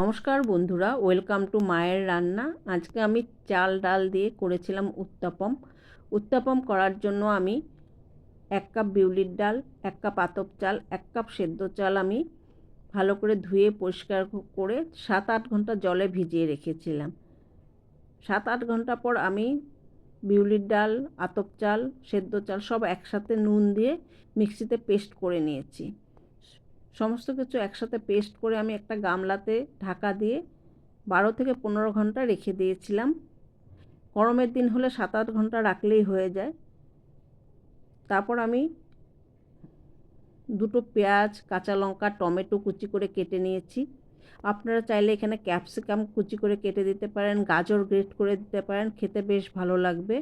নমস্কার বন্ধুরা, welcome to মায়ের রান্না। আজকে আমি চাল ডাল দিয়ে করেছিলাম উত্তাপম। উত্তাপম করার জন্য আমি এক কাপ বিউলির ডাল, এক কাপ আতপ চাল, এক কাপ সেদ্ধ চাল আমি ভালো করে ধুয়ে পরিষ্কার করে সাত আট ঘণ্টা জলে ভিজিয়ে রেখেছিলাম। সাত আট ঘণ্টা পর আমি বিউলির ডাল, আতপ চাল, সেদ্ধ চাল সব একসাথে নুন দিয়ে মিক্সিতে পেস্ট করে নিয়েছি। সমস্ত কিছু একসাথে পেস্ট করে আমি একটা গামলাতে ঢাকা দিয়ে বারো থেকে পনেরো ঘণ্টা রেখে দিয়েছিলাম। গরমের দিন হলে সাত আট ঘণ্টা রাখলেই হয়ে যায়। তারপর আমি দুটো পেঁয়াজ, কাঁচা লঙ্কা, টমেটো কুচি করে কেটে নিয়েছি। আপনারা চাইলে এখানে ক্যাপসিকাম কুচি করে কেটে দিতে পারেন, গাজর গ্রেট করে দিতে পারেন, খেতে বেশ ভালো লাগবে।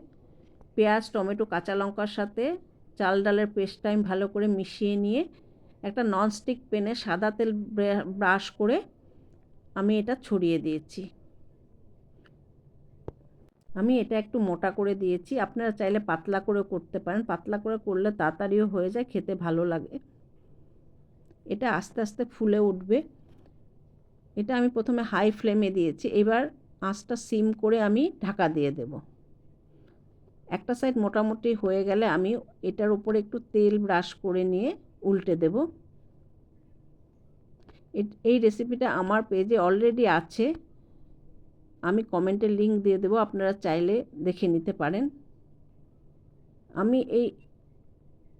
পেঁয়াজ, টমেটো, কাঁচা লঙ্কার সাথে চাল ডালের পেস্টটা আমি ভালো করে মিশিয়ে নিয়ে একটা ননস্টিক পেনে সাদা তেল ব্রাশ করে আমি এটা ছড়িয়ে দিয়েছি। আমি এটা একটু মোটা করে দিয়েছি। আপনারা চাইলে পাতলা করে করতে পারেন। পাতলা করে করলে তাড়াতাড়িও হয়ে যায়, খেতে ভালো লাগে। এটা আস্তে আস্তে ফুলে উঠবে। এটা আমি প্রথমে হাই ফ্লেমে দিয়েছি। এবার আঁচটা সিম করে আমি ঢাকা দিয়ে দেব। একটা সাইড মোটামুটি হয়ে গেলে আমি এটার উপরে একটু তেল ব্রাশ করে নিয়ে উল্টে দেব। এই রেসিপিটা আমার পেজে অলরেডি আছে। আমি কমেন্টের লিঙ্ক দিয়ে দেবো, আপনারা চাইলে দেখে নিতে পারেন। আমি এই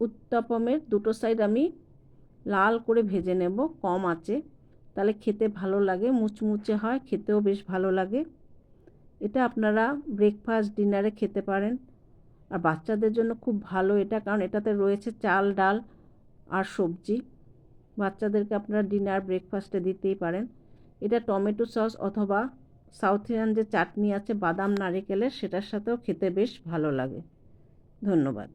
উত্তাপমের দুটো সাইড আমি লাল করে ভেজে নেব, কম আছে। তাহলে খেতে ভালো লাগে, মুচমুচে হয়, খেতেও বেশ ভালো লাগে। এটা আপনারা ব্রেকফাস্ট ডিনারে খেতে পারেন। আর বাচ্চাদের জন্য খুব ভালো এটা, কারণ এটাতে রয়েছে চাল, ডাল আর সবজি। বাচ্চাদেরকে আপনারা ডিনার ব্রেকফাস্টে দিতেই পারেন। এটা টমেটো সস অথবা সাউথ ইন্ডিয়ান যে চাটনি আছে, বাদাম, নারিকেলের, সেটার সাথেও খেতে বেশ ভালো লাগে। ধন্যবাদ।